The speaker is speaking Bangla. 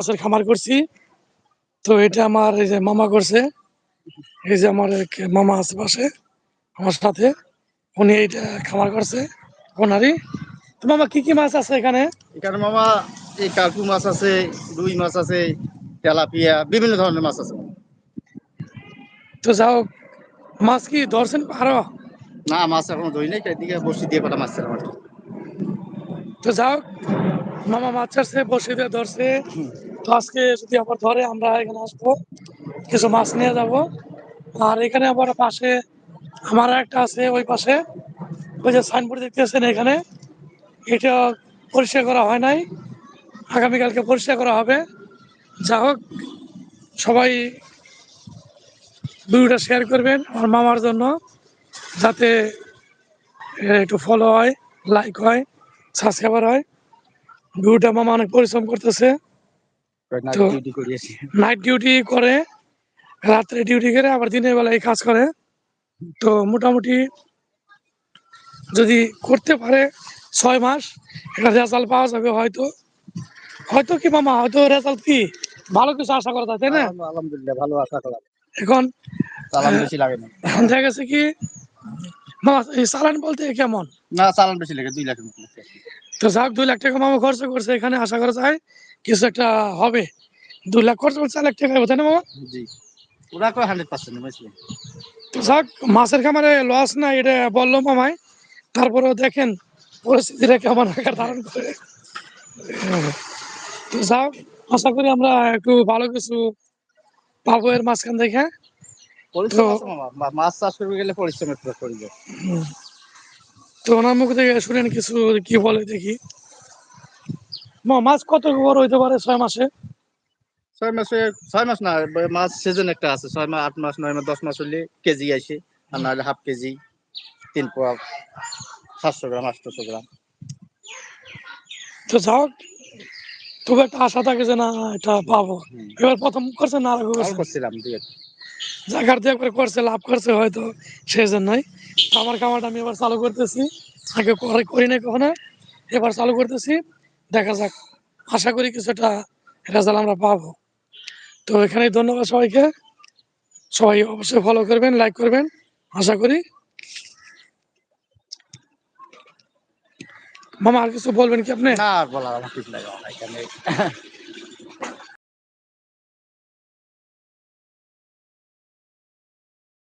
মাছের খামার করছি। তো এটা আমার এই যে মামা করছে। এই যে আমার এক মামা আছে পাশে আমার সাথে। উনি এইটা খামার করছে ওনারই। তো মামা কি কি মাছ আছে এখানে? এখানে মামা এই কার্পু মাছ আছে রুই মাছ আছে তেলাপিয়া বিভিন্ন ধরনের মাছ আছে। তো যাও মাছ কি ধরছেন আরও? না মাছ এখনও ধরি নাই এদিকে বসি দিয়ে কটা মাছ ছিলাম তো যাও মামা মাছ ছাড়ছে বসে দিয়ে ধরছে। আজকে যদি আবার ধরে আমরা এখানে আসব, কিছু মাছ নিয়ে যাব। আর এখানে আবার পাশে আমার একটা আছে, ওই পাশে। ওই যে সাইনবোর্ড দেখতেছেন এখানে। এটা পরিষ্কার করা হয় নাই। আগামীকালকে পরিষ্কার করা হবে। যা হোক, সবাই ভিডিওটা শেয়ার করবেন আমার মামার জন্য, যাতে একটু ফলো হয় লাইক হয় সাবস্ক্রাইবার হয়। ভিডিওটা মামা অনেক পরিশ্রম করতেছে। নাইট ডিউটি করিয়েছি নাইট ডিউটি করে রাত্রে ডিউটি করে আবার দিনের বেলা এই কাজ করে। তো মোটামুটি যদি করতে পারে ছয় মাস একটা রেজাল্ট পাওয়া যাবে হয়তো। হয়তো কি মামা হয়তো রেজাল্ট কি? ভালো কিছু আশা করা যায় তাই না? আলহামদুলিল্লাহ ভালো আশা করা এখন দেখা গেছে কি চালান বলতে কেমন? না চালান বেশি লাগে দুই লাগে। তো যাক দুই লাখ টাকা মামা খরচ করছে এখানে আশা করা যায় কিছু একটা হবে। দুই লাখ খরচ করছে লাখ টাকা হবে না মামা? জি। ওরা কয় হান্ড্রেড পার্সেন্ট তো যাক মাছের খামারে লস না এটা বলল মামাই। তারপরেও দেখেন পরিস্থিতিটা কেমন আকার ধারণ করে। তো যাক আশা করি আমরা একটু ভালো কিছু পাবো এর মাঝখান থেকে। পরিশ্রম আছে মামা মাছ চাষ করতে গেলে পরিশ্রম একটু তো ওনার মুখ থেকে শুনেন কিছু কি বলে দেখি। মাছ কত বড় হইতে পারে ছয় মাসে? ছয় মাসে ছয় মাস না মাছ সিজন একটা আছে ছয় মাস আট মাস নয় মাস দশ মাস হলে কেজি আসে আর নাহলে হাফ কেজি তিন পোয়া সাতশো গ্রাম গ্রাম। তো তবে একটা আশা থাকে যে না এটা পাবো। এবার প্রথম করছে না করছিলাম দুই জায়গার দিয়ে করে করছে, লাভ করছে হয়তো সেই জন্যই আমার খামারটা আমি এবার চালু করতেছি। আগে করে- নাই কখনো, এবার চালু করতেছি। দেখা যাক, আশা করি কিছুটা রেজাল্ট আমরা পাবো। তো এখানে ধন্যবাদ সবাইকে। সবাই অবশ্যই ফলো করবেন লাইক করবেন। আশা করি। মামা, আর কিছু বলবেন কি আপনি? আর